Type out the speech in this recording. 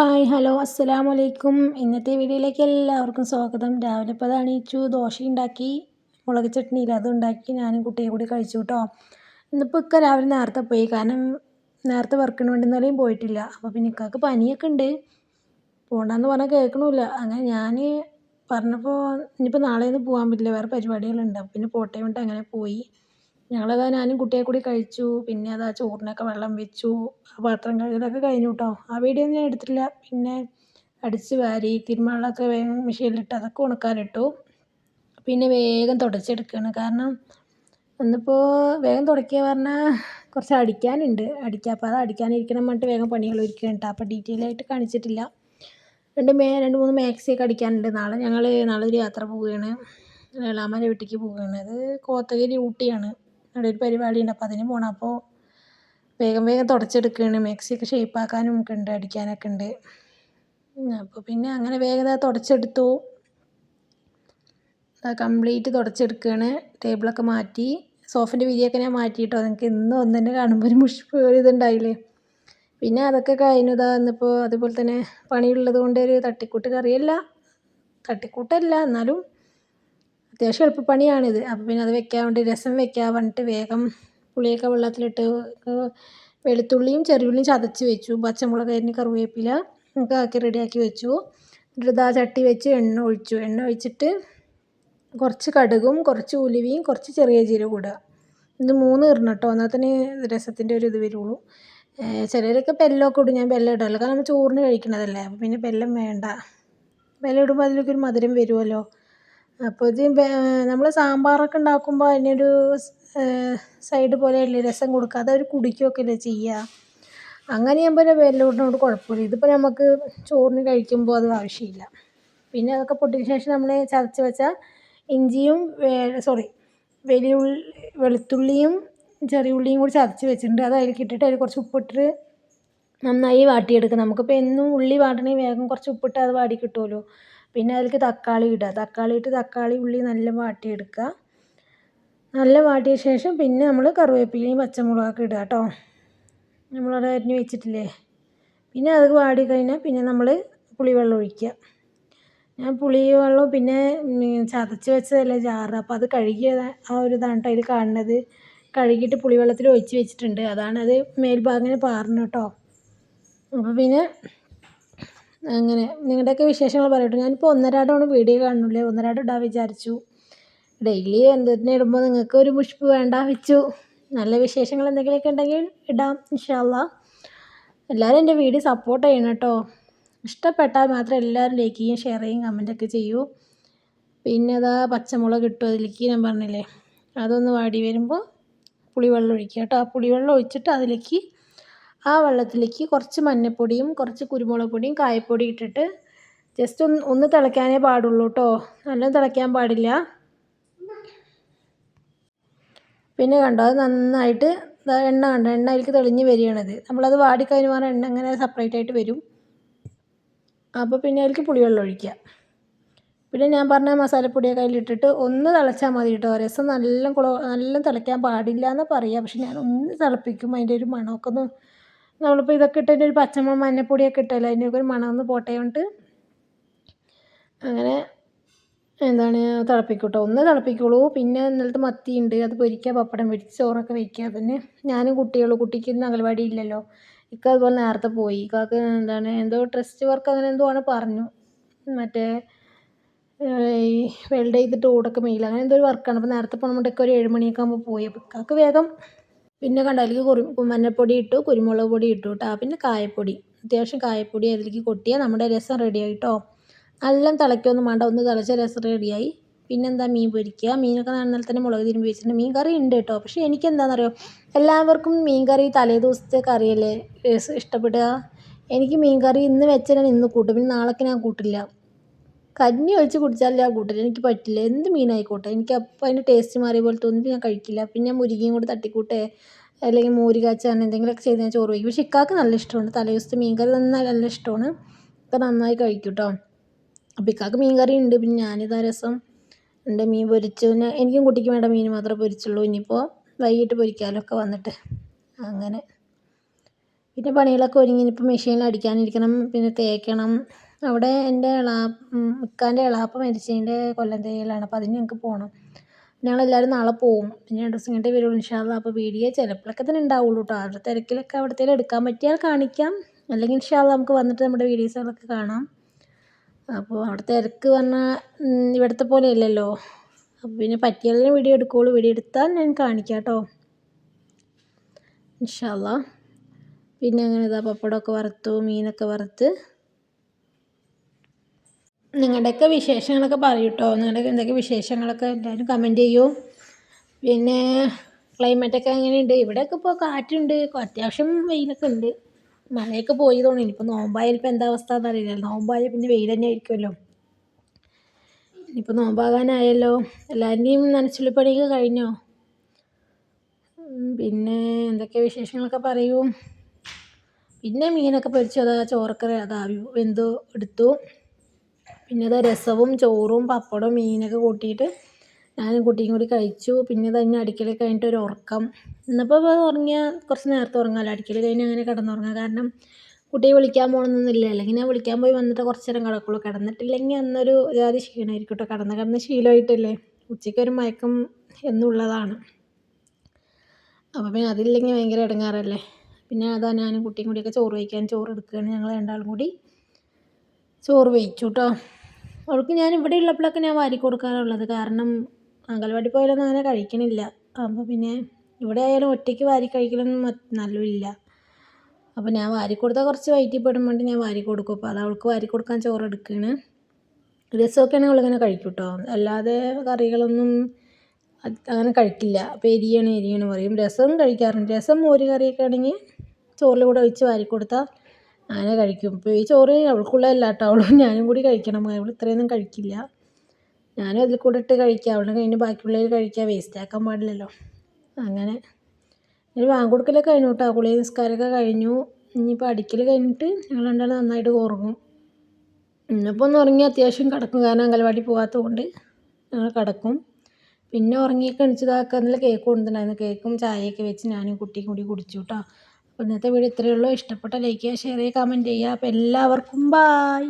Hi hello അസ്സലാമു അലൈക്കും ഇന്നത്തെ വീഡിയോയിലേക്ക് എല്ലാവർക്കും സ്വാഗതം. രാവിലെ ഇപ്പോൾ ചൂ ദോശ ഉണ്ടാക്കി മുളക് ചട്നിയിൽ അതും ഉണ്ടാക്കി. ഞാനും കുട്ടിയും കൂടി കഴിച്ചു കേട്ടോ ഇന്നിപ്പോൾ ഇക്ക രാവിലെ നേരത്തെ പോയി. കാരണം നേരത്തെ വർക്കിന് വേണ്ടി ഇന്നലെയും പോയിട്ടില്ല. അപ്പോൾ പിന്നെ ഇക്കാക്ക് പനിയൊക്കെ ഉണ്ട്. പോകണ്ടെന്ന് പറഞ്ഞാൽ കേൾക്കണമില്ല അങ്ങനെ ഞാൻ പറഞ്ഞപ്പോൾ ഇനിയിപ്പോൾ നാളെ ഒന്നും പോകാൻ പറ്റില്ല. വേറെ പരിപാടികളുണ്ട്. അപ്പോൾ പിന്നെ പോട്ടെ വേണ്ടി അങ്ങനെ പോയി. ഞങ്ങളതാ ഞാനും കുട്ടിയെ കൂടി കഴിച്ചു. പിന്നെ അതാ ചോറിനൊക്കെ വെള്ളം വെച്ചു. പാത്രം കഴുകലൊക്കെ കഴിഞ്ഞു കേട്ടോ ആ വീഡിയോ ഒന്നും ഞാൻ എടുത്തിട്ടില്ല. പിന്നെ അടിച്ച് വാരി തിരുമാളൊക്കെ വേഗം മെഷീനിലിട്ട് അതൊക്കെ ഉണക്കാനിട്ടു. പിന്നെ വേഗം തുടച്ചെടുക്കുകയാണ് കാരണം ഇന്നിപ്പോൾ വേഗം തുടയ്ക്കുക പറഞ്ഞാൽ കുറച്ച് അടിക്കാനുണ്ട്. അടിക്കുക അപ്പോൾ അത് അടിക്കാനിരിക്കണം പറഞ്ഞിട്ട് വേഗം പണികൾ ഒരുക്കുകയാണ് അപ്പോൾ ഡീറ്റെയിൽ ആയിട്ട് കാണിച്ചിട്ടില്ല. രണ്ട് മേ രണ്ട് മൂന്ന് മാക്സിയൊക്കെ അടിക്കാനുണ്ട്. നാളെ ഞങ്ങൾ നാളെ ഒരു യാത്ര പോവുകയാണ്. എളാമാന്റെ വീട്ടിലേക്ക് പോവുകയാണ്. അത് കോത്തഗിരി ഊട്ടിയാണ്. അവിടെ ഒരു പരിപാടി ഉണ്ട് അപ്പോൾ അതിന് പോകണം അപ്പോൾ വേഗം വേഗം തുടച്ചെടുക്കുകയാണ് മാക്സിയൊക്കെ ഷേപ്പാക്കാനും ഒക്കെ ഉണ്ട് അടിക്കാനൊക്കെ ഉണ്ട്. അപ്പോൾ പിന്നെ അങ്ങനെ വേഗം തുടച്ചെടുത്തു. കംപ്ലീറ്റ് തുടച്ചെടുക്കുകയാണ് ടേബിളൊക്കെ മാറ്റി. സോഫിന്റെ വിരിയൊക്കെ ഞാൻ മാറ്റിയിട്ടോ. നിങ്ങൾക്ക് ഇന്നും ഒന്ന് തന്നെ കാണുമ്പോൾ ഒരു മുഷിപ്പ് ഒരു ഇതുണ്ടായില്ലേ? പിന്നെ അതൊക്കെ കഴിഞ്ഞു. ഇതാ ഇന്നിപ്പോൾ അതുപോലെ തന്നെ പണിയുള്ളത് കൊണ്ട് ഒരു തട്ടിക്കൂട്ട് കറിയല്ല. തട്ടിക്കൂട്ടല്ല. എന്നാലും അത്യാവശ്യം എളുപ്പപ്പണിയാണിത്. അപ്പോൾ പിന്നെ അത് വെക്കാൻ വേണ്ടി രസം വെക്കാൻ പറഞ്ഞിട്ട് വേഗം പുളിയൊക്കെ വെള്ളത്തിലിട്ട് വെളുത്തുള്ളിയും ചെറിയുള്ളിയും ചതച്ച് വെച്ചു. പച്ചമുളക് അരിഞ്ഞ് കറിവേപ്പില ഒക്കെ ആക്കി റെഡിയാക്കി വെച്ചു. എന്നിട്ട് ചട്ടി വെച്ച് എണ്ണ ഒഴിച്ചു. എണ്ണ ഒഴിച്ചിട്ട് കുറച്ച് കടുകും കുറച്ച് ഉലുവയും കുറച്ച് ചെറിയ ജീരകം ഇടുക. ഇത് മൂന്ന് ഇടണം കേട്ടോ എന്നാൽ തന്നെ രസത്തിന്റെ ഒരു ഇത് വരുള്ളൂ. ചിലരൊക്കെ ബെല്ലമൊക്കെ ഇടും. ഞാൻ ബെല്ലം ഇടാറില്ല. കാരണം നമ്മൾ ചോറിന് കഴിക്കണതല്ലേ. അപ്പോൾ പിന്നെ ബെല്ലം വേണ്ട. ബെല്ലം ഇടുമ്പോൾ അതിലേക്കൊരു മധുരം വരുമല്ലോ അപ്പോൾ ഇത് നമ്മൾ സാമ്പാറൊക്കെ ഉണ്ടാക്കുമ്പോൾ അതിനൊരു സൈഡ് പോലെയല്ലേ രസം കൊടുക്കുക അതവർ കുടിക്കുകയൊക്കെ അല്ലേ ചെയ്യുക അങ്ങനെയാകുമ്പോൾ ഇടുന്നതുകൊണ്ട് കുഴപ്പമില്ല. ഇതിപ്പോൾ നമുക്ക് ചോറിന് കഴിക്കുമ്പോൾ അത് ആവശ്യമില്ല. പിന്നെ അതൊക്കെ പൊട്ടിയ ശേഷം നമ്മൾ ചതച്ച് വെച്ച ഇഞ്ചിയും സോറി വലിയ വെളുത്തുള്ളിയും ചെറിയ ഉള്ളിയും കൂടി ചതച്ച് വെച്ചിട്ടുണ്ട്. അത് അതിലേക്ക് ഇട്ടിട്ട് അതിൽ കുറച്ച് ഉപ്പിട്ടിട്ട് നന്നായി വാട്ടിയെടുക്കുക നമുക്കിപ്പോൾ എന്നും ഉള്ളി വാട്ടണമെങ്കിൽ വേഗം കുറച്ച് ഉപ്പിട്ട് അത് വാടി കിട്ടുമല്ലോ പിന്നെ അതിലേക്ക് തക്കാളി ഇടുക. തക്കാളി ഇട്ട് തക്കാളി ഉള്ളി നല്ല വാട്ടിയെടുക്കുക. നല്ല വാട്ടിയ ശേഷം പിന്നെ നമ്മൾ കറിവേപ്പിലയും പച്ചമുളകൊക്കെ ഇടുക കേട്ടോ. നമ്മളവിടെ അരിഞ്ഞ് വെച്ചിട്ടില്ലേ? പിന്നെ അത് വാടി കഴിഞ്ഞാൽ പിന്നെ നമ്മൾ പുളിവെള്ളം ഒഴിക്കുക. ഞാൻ പുളി വെള്ളവും പിന്നെ ചതച്ച് വെച്ചതല്ലേ ജാറ്. അപ്പോൾ അത് കഴുകിയ ആ ഒരു ഇതാണ് അതിൽ കാണുന്നത്. കഴുകിയിട്ട് പുളിവെള്ളത്തിൽ ഒഴിച്ച് വെച്ചിട്ടുണ്ട്. അതാണ് അത് മേൽഭാഗം പാർന്നു കേട്ടോ. അപ്പോൾ പിന്നെ അങ്ങനെ നിങ്ങളുടെയൊക്കെ വിശേഷങ്ങൾ പറയട്ടെ. ഞാനിപ്പോൾ ഒന്നരാടമാണ് വീഡിയോ കാണുന്നില്ലേ ഒന്നരാടം ഇടാൻ വിചാരിച്ചു. ഡെയിലി എന്തിനെ ഇടുമ്പോൾ നിങ്ങൾക്ക് ഒരു മുഷ്പ് വേണ്ട വെച്ചു. നല്ല വിശേഷങ്ങൾ എന്തെങ്കിലുമൊക്കെ ഉണ്ടെങ്കിൽ ഇടാം ഇൻഷാല്ല എല്ലാവരും എന്റെ വീഡിയോ സപ്പോർട്ട് ചെയ്യണം കേട്ടോ. ഇഷ്ടപ്പെട്ടാൽ മാത്രം എല്ലാവരും ലൈക്ക് ചെയ്യും ഷെയർ ചെയ്യും കമന്റൊക്കെ ചെയ്യൂ. പിന്നെ അതാ പച്ചമുളക് കിട്ടും അതിലേക്ക് ഞാൻ പറഞ്ഞില്ലേ. അതൊന്ന് വാടി വരുമ്പോൾ പുളിവെള്ളം ഒഴിക്കുക കേട്ടോ. ആ പുളിവെള്ളം ഒഴിച്ചിട്ട് അതിലേക്ക് ആ വെള്ളത്തിലേക്ക് കുറച്ച് മഞ്ഞൾപ്പൊടിയും കുറച്ച് കുരുമുളക് പൊടിയും കായപ്പൊടി ഇട്ടിട്ട് ജസ്റ്റ് ഒന്ന് ഒന്ന് തിളയ്ക്കാനേ പാടുള്ളൂ കേട്ടോ നല്ല തിളയ്ക്കാൻ പാടില്ല. പിന്നെ കണ്ടോ അത് നന്നായിട്ട് എണ്ണ കണ്ടോ എണ്ണ അതിലേക്ക് തെളിഞ്ഞ് വരികയാണത് നമ്മളത് വാടിക്കഴിഞ്ഞ് പറഞ്ഞാൽ എണ്ണ അങ്ങനെ സെപ്പറേറ്റ് ആയിട്ട് വരും. അപ്പോൾ പിന്നെ അതിലേക്ക് പുളിവെള്ളം ഒഴിക്കുക. പിന്നെ ഞാൻ പറഞ്ഞ മസാലപ്പൊടിയൊക്കെ അതിലിട്ടിട്ട് ഒന്ന് തിളച്ചാൽ മതി കേട്ടോ രസം നല്ല കുള നല്ല തിളയ്ക്കാൻ പാടില്ല എന്ന് പറയുക പക്ഷെ ഞാൻ ഒന്ന് തിളപ്പിക്കും അതിന്റെ ഒരു മണമൊക്കെ ഒന്ന് നമ്മളിപ്പോൾ ഇതൊക്കെ ഇട്ടതിന്റെ ഒരു പച്ചമുളക് മഞ്ഞപ്പൊടിയൊക്കെ ഇട്ടല്ലോ. അതിന്റെയൊക്കെ ഒരു മണം ഒന്ന് പോട്ടെ കൊണ്ട് അങ്ങനെ എന്താണ് തിളപ്പിക്കട്ടോ. ഒന്ന് തിളപ്പിക്കുള്ളൂ. പിന്നെ ഇന്നലത്തെ മത്തി ഉണ്ട്. അത് പൊരിക്കുക പപ്പടം പൊരിച്ച് ചോറൊക്കെ വയ്ക്കുക പിന്നെ ഞാനും കുട്ടികളും കുട്ടിക്ക് ഇന്ന് ഇല്ലല്ലോ. ഇക്ക അതുപോലെ നേരത്തെ പോയി. ഇക്കാക്ക് എന്താണ് എന്തോ ട്രസ്റ്റ് വർക്ക് അങ്ങനെ എന്തോ ആണ് പറഞ്ഞു. മറ്റേ ഈ വെൽഡ് ചെയ്തിട്ട് ഓടൊക്കെ മെയിൽ അങ്ങനെ എന്തോ ഒരു വർക്കാണ് അപ്പോൾ നേരത്തെ പോകണമെങ്കിൽ ഒരു ഏഴ് മണിയൊക്കെ ആകുമ്പോൾ പോയി. അപ്പോൾ ഇക്കാക്ക് വേഗം പിന്നെ കണ്ടോ അതിലേക്ക് കുരു മഞ്ഞൾപ്പൊടി ഇട്ടു കുരുമുളക് പൊടി ഇട്ടു കേട്ടോ. പിന്നെ കായപ്പൊടി. അത്യാവശ്യം കായപ്പൊടി അതിലേക്ക് കൊട്ടിയാൽ നമ്മുടെ രസം റെഡി കേട്ടോ. എല്ലാം തിളയ്ക്കൊന്നും വേണ്ട ഒന്ന് തിളച്ച രസം റെഡിയായി പിന്നെന്താ മീൻ പൊരിക്കുക? മീനൊക്കെ നന്നാൽ തന്നെ മുളക് തിരുമ്പി വെച്ചിട്ടുണ്ട്. മീൻ കറി ഉണ്ട് കേട്ടോ. പക്ഷേ എനിക്ക് എന്താണെന്നറിയോ എല്ലാവർക്കും മീൻ കറി തലേ ദിവസത്തെ കറിയല്ലേ ഇഷ്ടപ്പെടുക? എനിക്ക് മീൻ കറി ഇന്ന് വെച്ചാൽ ഇന്ന് കൂട്ടും. പിന്നെ നാളേക്ക് ഞാൻ കൂട്ടില്ല. കഞ്ഞി ഒഴിച്ച് കുടിച്ചാലേ ഞാൻ കൂട്ടില്ല എനിക്ക് പറ്റില്ല. എന്ത് മീനായിക്കോട്ടെ? എനിക്ക് അപ്പോൾ അതിന്റെ ടേസ്റ്റ് മാറിയ പോലെ തോന്നി ഞാൻ കഴിക്കില്ല. പിന്നെ മുരിങ്ങയും കൂടി തട്ടിക്കൂട്ടേ? അല്ലെങ്കിൽ മോര് അങ്ങനെ എന്തെങ്കിലുമൊക്കെ ചെയ്ത് ഞാൻ ചോറ് കഴിക്കും പക്ഷേ ഇക്കാക്ക് നല്ല ഇഷ്ടമാണ്. തലേ ദിവസത്തെ മീൻ കറി നന്നായി നല്ല ഇഷ്ടമാണ്. ഇപ്പം നന്നായി കഴിക്കും കേട്ടോ അപ്പോൾ ഇക്കാക്ക് മീൻ കറി ഉണ്ട്. പിന്നെ ഞാനിതാ രസം ഉണ്ട്. മീൻ പൊരിച്ചു. പിന്നെ എനിക്കും കുട്ടിക്കും വേണ്ട മീൻ മാത്രമേ പൊരിച്ചുള്ളൂ. ഇനിയിപ്പോൾ വൈകിട്ട് പൊരിക്കാനൊക്കെ വന്നിട്ട് അങ്ങനെ. പിന്നെ പണികളൊക്കെ ഒരുങ്ങി. ഇനിയിപ്പോൾ മെഷീനിൽ അടിക്കാനിരിക്കണം. പിന്നെ തേക്കണം. അവിടെ എന്റെ ഇളാ ഇക്കാന്റെ ഇളാപ്പ മരിച്ചതിന്റെ കൊല്ലം തേയിലാണ്. അപ്പോൾ അതിന് ഞങ്ങൾക്ക് പോകണം ഞങ്ങളെല്ലാവരും നാളെ പോവും. പിന്നെ രണ്ട് ദിവസം കഴിഞ്ഞിട്ടേ വരുള്ളൂ ഇൻഷാ അള്ളാ അപ്പോൾ വീഡിയോ ചിലപ്പോഴൊക്കെ തന്നെ ഉണ്ടാവുള്ളൂ കേട്ടോ അവരുടെ തിരക്കിലൊക്കെ അവിടത്തേലും എടുക്കാൻ പറ്റിയാൽ കാണിക്കാം. അല്ലെങ്കിൽ ഇൻഷാ അള്ളാ നമുക്ക് വന്നിട്ട് നമ്മുടെ വീഡിയോസുകളൊക്കെ കാണാം. അപ്പോൾ അവിടെ തിരക്ക് പറഞ്ഞാൽ ഇവിടുത്തെ പോലെ അല്ലല്ലോ. അപ്പോൾ പിന്നെ പറ്റിയാലും വീഡിയോ എടുക്കുകയുള്ളൂ വീഡിയോ എടുത്താൽ ഞാൻ കാണിക്കാം കേട്ടോ ഇൻഷാ അള്ളാ പിന്നെ അങ്ങനെ ഇതാ പപ്പടമൊക്കെ വറുത്തു മീനൊക്കെ വറുത്ത്. നിങ്ങളുടെയൊക്കെ വിശേഷങ്ങളൊക്കെ പറയൂ കേട്ടോ നിങ്ങളുടെ എന്തൊക്കെ വിശേഷങ്ങളൊക്കെ എല്ലാവരും കമന്റ് ചെയ്യൂ. പിന്നെ ക്ലൈമറ്റൊക്കെ എങ്ങനെയുണ്ട്? ഇവിടെയൊക്കെ ഇപ്പോൾ കാറ്റുണ്ട്. അത്യാവശ്യം വെയിലൊക്കെ ഉണ്ട്. മഴയൊക്കെ പോയി തോന്നി ഇനിയിപ്പോൾ നോമ്പായാൽ ഇപ്പോൾ എന്താ അവസ്ഥ എന്നറിയില്ല. നോമ്പായാൽ പിന്നെ വെയിൽ തന്നെ ആയിരിക്കുമല്ലോ. ഇനിയിപ്പോൾ നോമ്പാകാനായല്ലോ. എല്ലാവരുടെയും നനച്ചുള്ളിപ്പണിയൊക്കെ കഴിഞ്ഞോ? പിന്നെ എന്തൊക്കെ വിശേഷങ്ങളൊക്കെ പറയൂ? പിന്നെ മീനൊക്കെ പൊരിച്ചു. അതാ ചോറൊക്കെ അതാ വെന്തു എടുത്തു. പിന്നെ അത് രസവും ചോറും പപ്പടവും മീനൊക്കെ കൂട്ടിയിട്ട് ഞാൻ കുട്ടിയും കൂടി കഴിച്ചു. പിന്നെ തന്നെ അടുക്കളയിൽ കഴിഞ്ഞിട്ട് ഒരു ഉറക്കം. ഇന്നിപ്പോൾ ഉറങ്ങിയാൽ കുറച്ച് നേരത്തെ ഉറങ്ങാമല്ലോ അടുക്കളയിൽ കഴിഞ്ഞ് അങ്ങനെ കിടന്നുറങ്ങാം. കാരണം കുട്ടിയെ വിളിക്കാൻ പോകണമെന്നൊന്നുമില്ല അല്ലെങ്കിൽ ഞാൻ വിളിക്കാൻ പോയി വന്നിട്ട് കുറച്ച് നേരം കിടക്കുള്ളൂ. കിടന്നിട്ടില്ലെങ്കിൽ അന്നൊരു ജാതി ക്ഷീണമായിരിക്കും കേട്ടോ കിടന്ന് കിടന്ന് ശീലമായിട്ടല്ലേ? ഉച്ചയ്ക്ക് ഒരു മയക്കം എന്നുള്ളതാണ്. അപ്പോൾ പിന്നെ അതില്ലെങ്കിൽ ഭയങ്കര ഇടങ്ങാറല്ലേ പിന്നെ അതാ ഞാനും കുട്ടിയും കൂടിയൊക്കെ ചോറ് വയ്ക്കാൻ ചോറ് എടുക്കുകയാണ്. ഞങ്ങൾ രണ്ടാളും കൂടി ചോറ് വയ്ച്ചു കേട്ടോ അവൾക്ക് ഞാൻ ഇവിടെ ഉള്ളപ്പോഴൊക്കെ ഞാൻ വാരി കൊടുക്കാറുള്ളത്. കാരണം അംഗൻവാടി പോയാലൊന്നും അങ്ങനെ കഴിക്കണില്ല. അപ്പോൾ പിന്നെ ഇവിടെ ആയാലും ഒറ്റയ്ക്ക് വാരി കഴിക്കലൊന്നും നല്ലതില്ല അപ്പോൾ ഞാൻ വാരി കൊടുത്താൽ കുറച്ച് വയറ്റിൽ പെടും വേണ്ടി ഞാൻ വാരി കൊടുക്കും. അപ്പോൾ അത് അവൾക്ക് വാരി കൊടുക്കാൻ ചോറ് എടുക്കുകയാണ് രസമൊക്കെയാണെങ്കിൽ അവളിങ്ങനെ കഴിക്കും കേട്ടോ അല്ലാതെ കറികളൊന്നും അങ്ങനെ കഴിക്കില്ല. അപ്പോൾ എരിയാണ് എരിയാണ് പറയും. രസം കഴിക്കാറുണ്ട്. രസം മോര് കറിയൊക്കെ ആണെങ്കിൽ ചോറിൽ കൂടെ ഒഴിച്ച് വാരി കൊടുത്താൽ അങ്ങനെ കഴിക്കും. ഇപ്പോൾ ഈ ചോറ് അവൾക്കുള്ളതല്ല കേട്ടോ അവളും ഞാനും കൂടി കഴിക്കണം. അവൾ ഇത്രയൊന്നും കഴിക്കില്ല. ഞാനും അതിൽ കൂടെ ഇട്ട് കഴിക്കുക അവളുടെ കഴിഞ്ഞ് ബാക്കിയുള്ളവർ കഴിക്കുക വേസ്റ്റാക്കാൻ പാടില്ലല്ലോ. അങ്ങനെ. ഇനി വാങ്ങിക്കൊടുക്കലൊക്കെ കഴിഞ്ഞു കേട്ടോ കുളി നിസ്കാരമൊക്കെ കഴിഞ്ഞു. ഇനിയിപ്പോൾ അടിക്കൽ കഴിഞ്ഞിട്ട് ഞങ്ങൾ രണ്ടാളും നന്നായിട്ട് ഉറങ്ങും. ഇന്നിപ്പോൾ ഒന്ന് ഉറങ്ങി അത്യാവശ്യം കിടക്കും. കാരണം അംഗൻവാടി പോകാത്തത് കൊണ്ട് ഞങ്ങൾ കിടക്കും. പിന്നെ ഉറങ്ങി എണീച്ചതാക്കുക എന്നുള്ള കേക്ക് കൊണ്ടുണ്ടായിരുന്നു കേക്കും ചായയൊക്കെ വെച്ച് ഞാനും കുട്ടിയും കൂടി കുടിച്ചു കേട്ടോ അപ്പോൾ ഇന്നത്തെ വീഡിയോ ഇത്രയേ ഉള്ളൂ. ഇഷ്ടപ്പെട്ട ലൈക്ക് ചെയ്യുക ഷെയർ ചെയ്യുക കമന്റ് ചെയ്യുക. അപ്പോൾ എല്ലാവർക്കും ബായ്